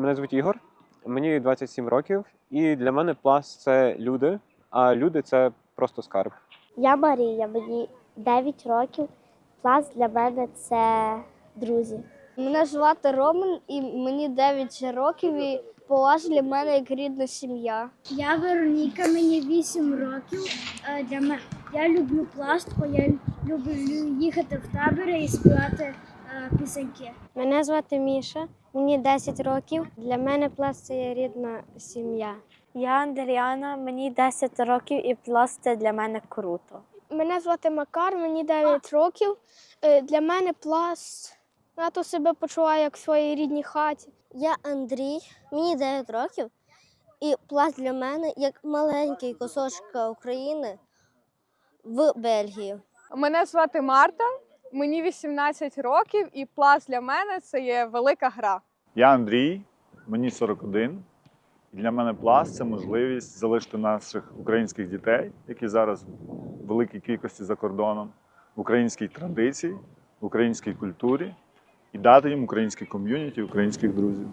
Мене звуть Ігор, мені 27 років, і для мене пласт це люди, а люди це просто скарб. Я Марія, мені 9 років. Пласт для мене це друзі. Мене звати Роман і мені 9 років, і Палаш для мене як рідна сім'я. Я Вероніка, мені 8 років. Е, Для мене я люблю пласт, бо я люблю їхати в табори і співати е, пісеньки. Мене звати Міша, мені 10 років. Для мене пласт це є рідна сім'я. Я Андріана, мені 10 років, і пласт це для мене круто. Мене звати Макар, мені 9 років. Е, Для мене пласт. Я то себе почуваю як в своїй рідній хаті. Я Андрій, мені 9 років, і пласт для мене як маленький кусочок України в Бельгії. Мене звати Марта, мені 18 років, і пласт для мене це є велика гра. Я Андрій, мені 41. І для мене пласт це можливість залишити наших українських дітей, які зараз в великій кількості за кордоном, в українській традиції, в українській культурі і дати їм українське ком'юніті, українських друзів.